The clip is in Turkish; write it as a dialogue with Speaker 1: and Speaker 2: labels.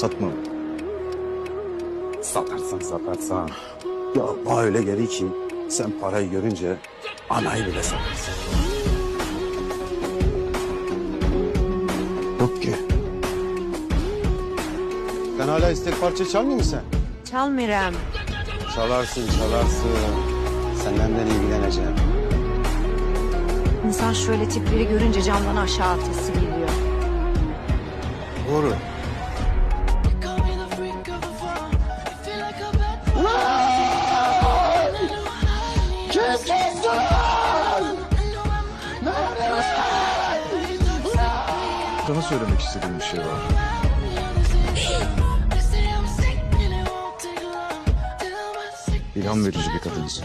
Speaker 1: Satmam.
Speaker 2: Satarsan satarsan. Ya bana öyle geliyor ki sen parayı görünce anayı bile satarsın. Yok ki.
Speaker 1: Sen hala istek parça çalmıyor musun sen?
Speaker 3: Çalmıram.
Speaker 2: Çalarsın çalarsın. Senden ben ilgileneceğim.
Speaker 3: İnsan şöyle tipleri görünce camdan aşağı atası geliyor.
Speaker 2: Doğru.
Speaker 1: Sana söylemek istediğim bir şey var. İlham verici bir kadınsın.